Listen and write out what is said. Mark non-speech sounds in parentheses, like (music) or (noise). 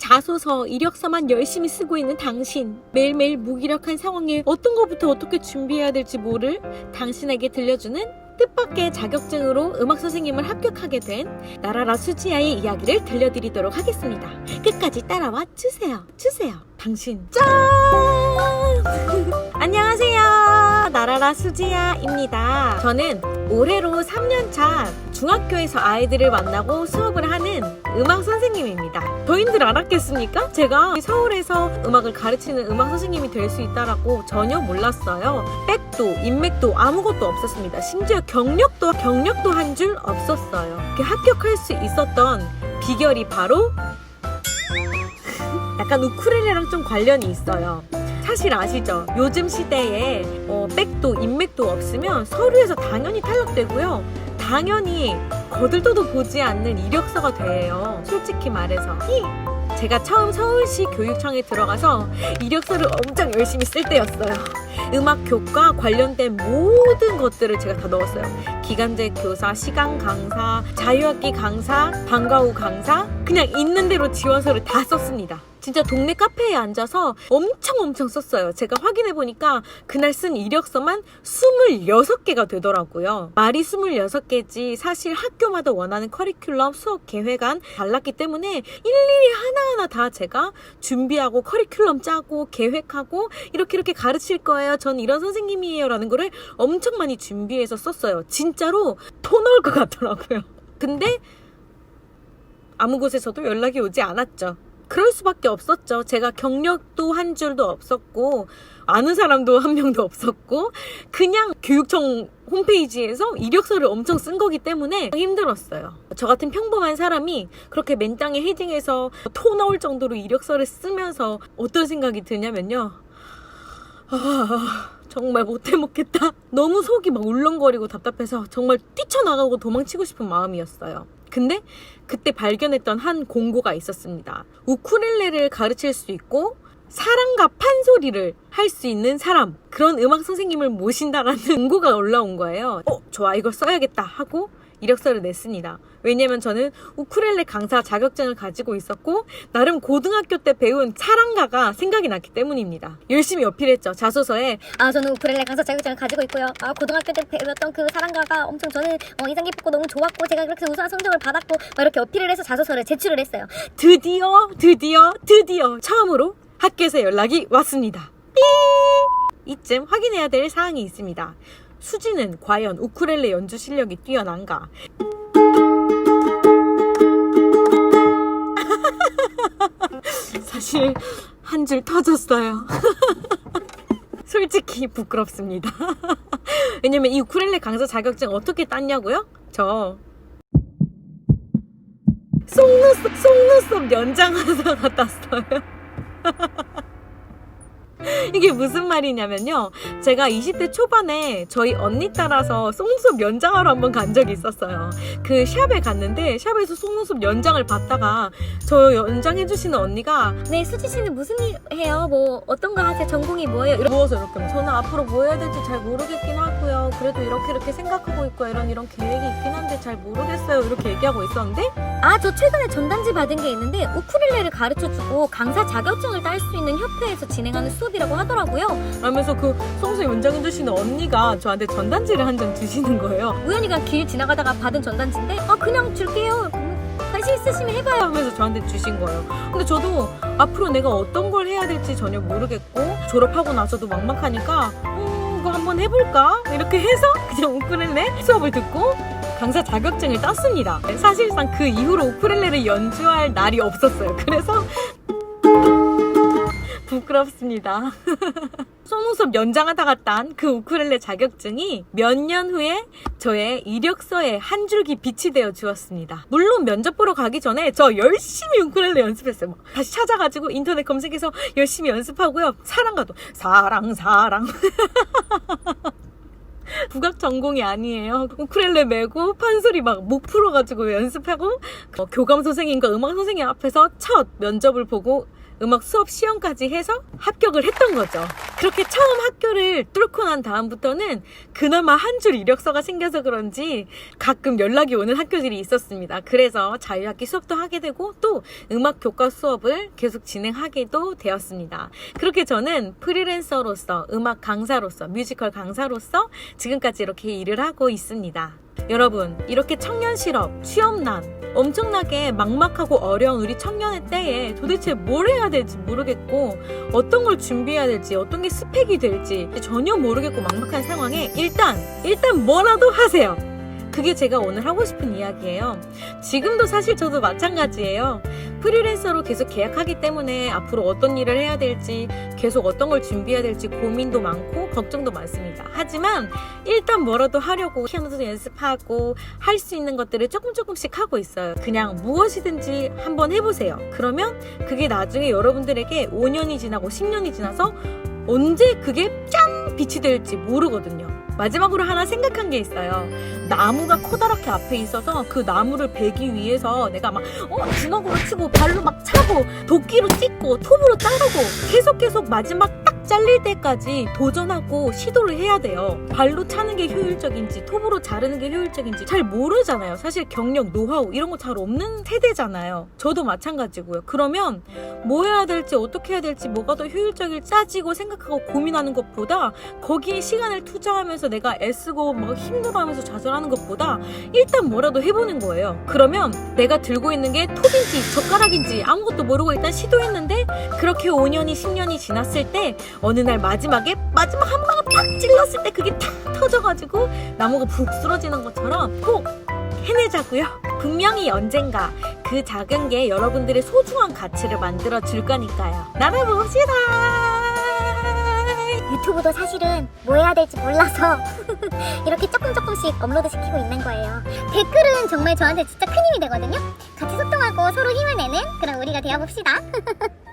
자소서, 이력서만 열심히 쓰고 있는 당신. 매일매일 무기력한 상황에 어떤 것부터 어떻게 준비해야 될지 모를 당신에게 들려주는 뜻밖의 자격증으로 음악 선생님을 합격하게 된 나라라 수지아의 이야기를 들려드리도록 하겠습니다. 끝까지 따라와 주세요. 주세요. 당신 짠! (laughs) 안녕하세요. 나라라 수지아입니다. 저는 올해로 3년차 중학교에서 아이들을 만나고 수업을 하는 음악 선생님입니다. 저희들 알았겠습니까? 제가 서울에서 음악을 가르치는 음악 선생님이 될 수 있다라고 전혀 몰랐어요. 백도, 인맥도 아무것도 없었습니다. 심지어 경력도, 경력도 한 줄 없었어요. 합격할 수 있었던 비결이 바로 (laughs) 약간 우쿨렐레랑 좀 관련이 있어요. 사실 아시죠? 요즘 시대에 어, 백도 인맥도 없으면 서류에서 당연히 탈락되고요. 당연히 거들떠도 보지 않는 이력서가 돼요. 솔직히 말해서. 제가 처음 서울시 교육청에 들어가서 이력서를 엄청 열심히 쓸 때였어요. 음악 교과 관련된 모든 것들을 제가 다 넣었어요. 기간제 교사, 시간 강사, 자유학기 강사, 방과 후 강사, 그냥 있는 대로 지원서를 다 썼습니다. 진짜 동네 카페에 앉아서 엄청 엄청 썼어요. 제가 확인해 보니까 그날 쓴 이력서만 26개가 되더라고요. 말이 26개지 사실 학교마다 원하는 커리큘럼 수업 계획안 달랐기 때문에 일일이 하나하나 다 제가 준비하고 커리큘럼 짜고 계획하고 이렇게 이렇게 가르칠 거예요. 전 이런 선생님이에요. 라는 거를 엄청 많이 준비해서 썼어요. 진짜로 토 나올 것 같더라고요. 근데 아무 곳에서도 연락이 오지 않았죠. 그럴 수밖에 없었죠. 제가 경력도 한 줄도 없었고, 아는 사람도 한 명도 없었고, 그냥 교육청 홈페이지에서 이력서를 엄청 쓴 거기 때문에 힘들었어요. 저 같은 평범한 사람이 그렇게 맨 땅에 헤딩해서 토 나올 정도로 이력서를 쓰면서 어떤 생각이 드냐면요. 아, 정말 못해 먹겠다. 너무 속이 막 울렁거리고 답답해서 정말 뛰쳐나가고 도망치고 싶은 마음이었어요. 근데 그때 발견했던 한 공고가 있었습니다. 우쿨렐레를 가르칠 수 있고 사랑과 판소리를 할 수 있는 사람 그런 음악 선생님을 모신다라는 (laughs) 공고가 올라온 거예요. 어, 좋아 이걸 써야겠다 하고 이력서를 냈습니다. 왜냐면 저는 우쿨렐레 강사 자격증을 가지고 있었고 나름 고등학교 때 배운 사랑가가 생각이 났기 때문입니다. 열심히 어필했죠. 자소서에 아 저는 우쿨렐레 강사 자격증을 가지고 있고요. 아 고등학교 때 배웠던 그 사랑가가 엄청 저는 어, 인상 깊고 너무 좋았고 제가 그렇게 우수한 성적을 받았고 막 이렇게 어필을 해서 자소서를 제출을 했어요. 드디어 드디어 드디어 처음으로 학교에서 연락이 왔습니다. 삐! 이쯤 확인해야 될 사항이 있습니다. 수지는 과연 우쿨렐레 연주 실력이 뛰어난가? (laughs) 사실 한 줄 터졌어요. (laughs) 솔직히 부끄럽습니다. (laughs) 왜냐면 이 우쿨렐레 강사 자격증 어떻게 땄냐고요? 저 속눈썹, 속눈썹 연장하다가 땄어요. (laughs) 이게 무슨 말이냐면요. 제가 20대 초반에 저희 언니 따라서 속눈썹 연장하러 한번 간 적이 있었어요. 그 샵에 갔는데 샵에서 속눈썹 연장을 받다가 저 연장해주시는 언니가 네 수지 씨는 무슨 일 해요? 뭐 어떤 거 하세요? 전공이 뭐예요? 이러- 누워서 이렇게 저는 앞으로 뭐 해야 될지 잘 모르겠긴 하 고요. 그래도 이렇게 이렇게 생각하고 있고 이런 이런 계획이 있긴 한데 잘 모르겠어요. 이렇게 얘기하고 있었는데 아 저 최근에 전단지 받은 게 있는데 우쿨렐레를 가르쳐주고 강사 자격증을 딸 수 있는 협회에서 진행하는 수업이라고 하더라고요. 하면서 그 속눈썹 연장해 주시는 언니가 저한테 전단지를 한 장 주시는 거예요. 우연히가 길 지나가다가 받은 전단지인데 아 그냥 줄게요. 음, 관심 있으시면 해봐요. 하면서 저한테 주신 거예요. 근데 저도 앞으로 내가 어떤 걸 해야 될지 전혀 모르겠고 졸업하고 나서도 막막하니까 음, 이거 한번 해볼까? 이렇게 해서 그냥 우쿨렐레 수업을 듣고 강사 자격증을 땄습니다. 사실상 그 이후로 우쿨렐레를 연주할 날이 없었어요. 그래서 부끄럽습니다. 속눈썹 연장하다가 딴그 우쿨렐레 자격증이 몇 년 후에 저의 이력서에 한 줄기 빛이 되어 주었습니다. 물론 면접 보러 가기 전에 저 열심히 우쿨렐레 연습했어요. 막 다시 찾아가지고 인터넷 검색해서 열심히 연습하고요. 사랑가도 사랑 사랑. (laughs) 국악 전공이 아니에요. 우쿨렐레 메고 판소리 막 목 풀어가지고 연습하고 어, 교감 선생님과 음악 선생님 앞에서 첫 면접을 보고 음악 수업 시험까지 해서 합격을 했던 거죠. 그렇게 처음 학교를 뚫고 난 다음부터는 그나마 한 줄 이력서가 생겨서 그런지 가끔 연락이 오는 학교들이 있었습니다. 그래서 자유학기 수업도 하게 되고 또 음악 교과 수업을 계속 진행하게도 되었습니다. 그렇게 저는 프리랜서로서 음악 강사로서 뮤지컬 강사로서 지금까지 이렇게 일을 하고 있습니다. 여러분, 이렇게 청년 실업, 취업난, 엄청나게 막막하고 어려운 우리 청년의 때에 도대체 뭘 해야 될지 모르겠고, 어떤 걸 준비해야 될지, 어떤 게 스펙이 될지 전혀 모르겠고 막막한 상황에 일단, 일단 뭐라도 하세요. 그게 제가 오늘 하고 싶은 이야기예요. 지금도 사실 저도 마찬가지예요. 프리랜서로 계속 계약하기 때문에 앞으로 어떤 일을 해야 될지, 계속 어떤 걸 준비해야 될지 고민도 많고 걱정도 많습니다. 하지만 일단 뭐라도 하려고 피아노도 연습하고 할 수 있는 것들을 조금 조금씩 하고 있어요. 그냥 무엇이든지 한번 해보세요. 그러면 그게 나중에 여러분들에게 5년이 지나고 10년이 지나서 언제 그게 짠 빛이 될지 모르거든요. 마지막으로 하나 생각한 게 있어요. 나무가 커다랗게 앞에 있어서 그 나무를 베기 위해서 내가 막 어, 주먹으로 치고 발로 막 차고 도끼로 찍고 톱으로 자르고 계속 계속 마지막 딱 잘릴 때까지 도전하고 시도를 해야 돼요. 발로 차는 게 효율적인지 톱으로 자르는 게 효율적인지 잘 모르잖아요. 사실 경력, 노하우 이런 거 잘 없는 세대잖아요. 저도 마찬가지고요. 그러면 뭐 해야 될지 어떻게 해야 될지 뭐가 더 효율적일지 따지고 생각하고 고민하는 것보다 거기에 시간을 투자하면서 내가 애쓰고 막 힘들어하면서 좌절하는 것보다 일단 뭐라도 해보는 거예요. 그러면 내가 들고 있는 게 톱인지 젓가락인지 아무것도 모르고 일단 시도했는데 그렇게 5년이 10년이 지났을 때 어느 날 마지막에 마지막 한 방울 팍 찔렀을 때 그게 탁 터져가지고 나무가 푹 쓰러지는 것처럼 꼭 해내자고요. 분명히 언젠가 그 작은 게 여러분들의 소중한 가치를 만들어 줄 거니까요. 나눠봅시다. 유튜브도 사실은 뭐 해야 될지 몰라서 (laughs) 이렇게 조금 조금씩 업로드 시키고 있는 거예요. 댓글은 정말 저한테 진짜 큰 힘이 되거든요. 같이 소통하고 서로 힘을 내는 그런 우리가 되어봅시다. (laughs)